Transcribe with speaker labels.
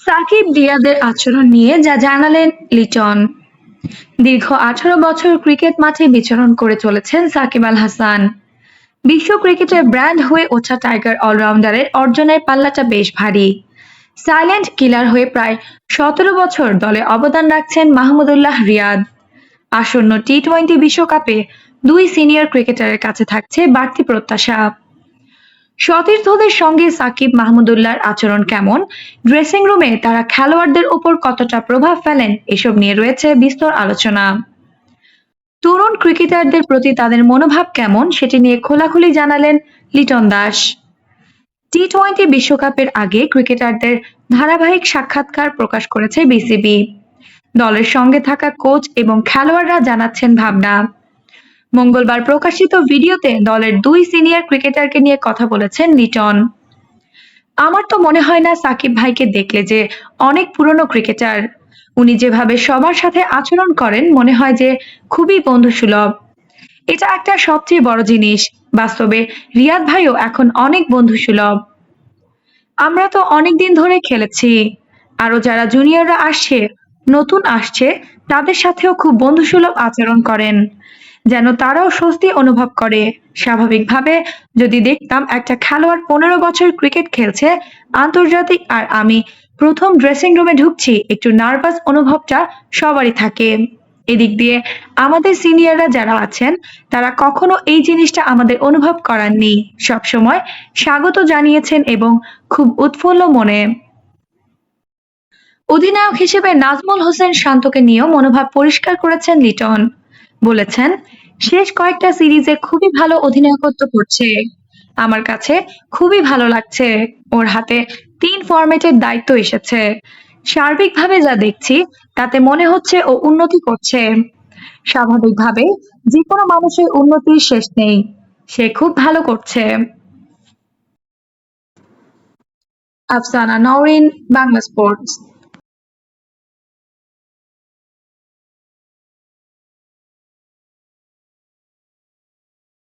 Speaker 1: সাকিব রিয়াদের আচরণ নিয়ে যা জানালেন লিটন। দীর্ঘ আঠারো বছর ক্রিকেট মাঠে বিচরণ করে চলেছেন সাকিব আল হাসান। বিশ্ব ক্রিকেটের ব্র্যান্ড হয়ে ওঠা টাইগার অলরাউন্ডারের অর্জনের পাল্লাটা বেশ ভারী। সাইলেন্ট কিলার হয়ে প্রায় সতেরো বছর দলে অবদান রাখছেন মাহমুদুল্লাহ রিয়াদ। আসন্ন টি টোয়েন্টি বিশ্বকাপে দুই সিনিয়র ক্রিকেটারের কাছে থাকছে বাড়তি প্রত্যাশা। সতীর্থদের সঙ্গে সাকিব মাহমুদুল্লাহর আচরণ কেমন? ড্রেসিং রুমে তারা খেলোয়াড়দের উপর কতটা প্রভাব ফেলেন? এসব নিয়ে রয়েছে বিস্তর আলোচনা। তরুণ ক্রিকেটারদের প্রতি তাদের মনোভাব কেমন? সেটি নিয়ে খোলাখুলি জানালেন লিটন দাস। টি টোয়েন্টি বিশ্বকাপের আগে ক্রিকেটারদের ধারাবাহিক সাক্ষাৎকার প্রকাশ করেছে বিসিবি। দলের সঙ্গে থাকা কোচ এবং খেলোয়াড়রা জানাচ্ছেন ভাবনা। মঙ্গলবার প্রকাশিত ভিডিওতে দলের দুই সিনিয়র ক্রিকেটারকে নিয়ে কথা বলেছেন লিটন। আমার তো মনে হয় না সাকিব ভাইকে দেখলে যে অনেক পুরনো ক্রিকেটার। উনি যেভাবে সবার সাথে আচরণ করেন, মনে হয় যে খুবই বন্ধুসুলভ। এটা একটা সবচেয়ে বড় জিনিস। বাস্তবে রিয়াদ ভাইও এখন অনেক বন্ধুসুলভ। আমরা তো অনেক দিন ধরে খেলেছি। আরও যারা জুনিয়ররা আসছে, নতুন আসছে, তাদের সাথেও খুব বন্ধুসুলভ আচরণ করেন। যেন তারাও স্বস্তি অনুভব করে। স্বাভাবিকভাবে, যদি দেখতাম একটা খেলোয়াড় পনেরো বছর ক্রিকেট খেলছে, আন্তর্জাতিক আর আমি প্রথম ড্রেসিং রুমে ঢুকছি, একটু নার্ভাস অনুভবটা সবারই থাকে। এদিক দিয়ে আমাদের সিনিয়ররা যারা আছেন, তারা কখনো এই জিনিসটা আমাদের অনুভব করাননি। সবসময় স্বাগত জানিয়েছেন এবং খুব উৎফুল্ল মনে। অধিনায়ক হিসেবে নাজমুল হোসেন শান্তকে নিয়েও মনোভাব পরিষ্কার করেছেন লিটন। বলেছেন, শেষ কয়েকটা সিরিজে খুবই ভালো অধিনায়কত্ব করছে। আমার কাছে খুবই ভালো লাগছে। ওর হাতে তিন ফরম্যাটের দায়িত্ব এসেছে। সার্বিকভাবে যা দেখছি, তাতে মনে হচ্ছে ও উন্নতি করছে। স্বাভাবিকভাবে যে কোনো মানুষের উন্নতির শেষ নেই। সে খুব ভালো করছে। আফসানা নওরিন, বাংলা স্পোর্টস।